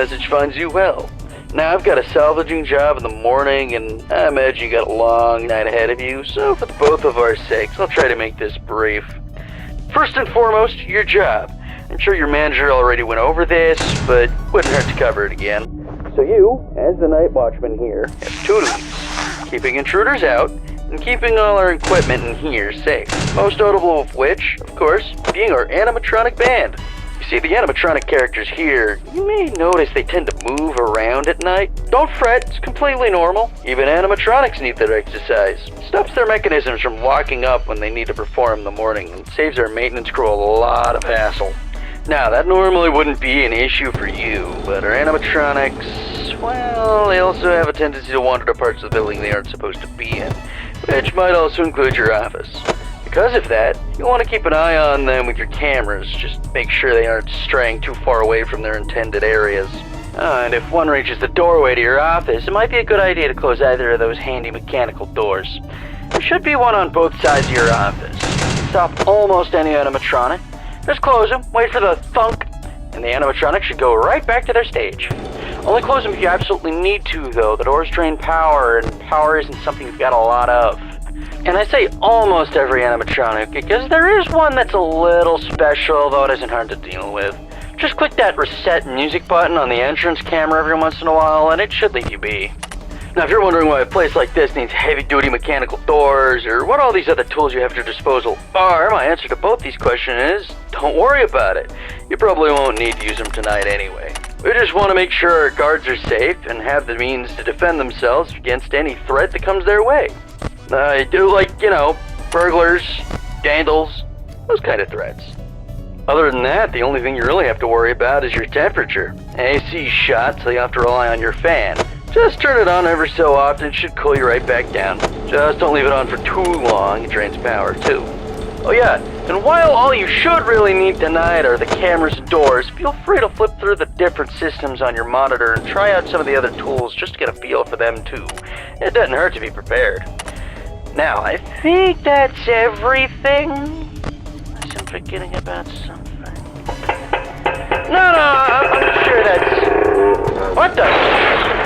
message finds you well. Now, I've got a salvaging job in the morning, and I imagine you got a long night ahead of you, so for both of our sakes, I'll try to make this brief. First and foremost, your job. I'm sure your manager already went over this, but wouldn't hurt to cover it again. So you, as the night watchman here, have two duties. Keeping intruders out, and keeping all our equipment in here safe. Most notable of which, of course, being our animatronic band. See, the animatronic characters here, you may notice they tend to move around at night. Don't fret, it's completely normal. Even animatronics need their exercise. Stops their mechanisms from locking up when they need to perform in the morning and saves our maintenance crew a lot of hassle. Now, that normally wouldn't be an issue for you, but our animatronics, well, they also have a tendency to wander to parts of the building they aren't supposed to be in, which might also include your office. Because of that, you'll want to keep an eye on them with your cameras, just make sure they aren't straying too far away from their intended areas. Uh, and if one reaches the doorway to your office, it might be a good idea to close either of those handy mechanical doors. There should be one on both sides of your office. Stop almost any animatronic. Just close them, wait for the thunk, and the animatronic should go right back to their stage. Only close them if you absolutely need to, though. The doors drain power, and power isn't something you've got a lot of. And I say almost every animatronic because there is one that's a little special, though it isn't hard to deal with. Just click that reset music button on the entrance camera every once in a while, and it should leave you be. Now, if you're wondering why a place like this needs heavy duty mechanical doors, or what all these other tools you have at your disposal are, my answer to both these questions is don't worry about it. You probably won't need to use them tonight anyway. We just want to make sure our guards are safe and have the means to defend themselves against any threat that comes their way. Uh, I do like, you know, burglars, dandles, those kind of threats. Other than that, the only thing you really have to worry about is your temperature. AC shot, so you have to rely on your fan. Just turn it on every so often, it should cool you right back down. Just don't leave it on for too long, it drains power too. Oh yeah, and while all you should really need tonight are the cameras and doors, feel free to flip through the different systems on your monitor and try out some of the other tools just to get a feel for them too. It doesn't hurt to be prepared. Now, I think that's everything. Unless I'm forgetting about something. No, no, I'm, I'm sure that's. What the?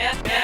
Yeah.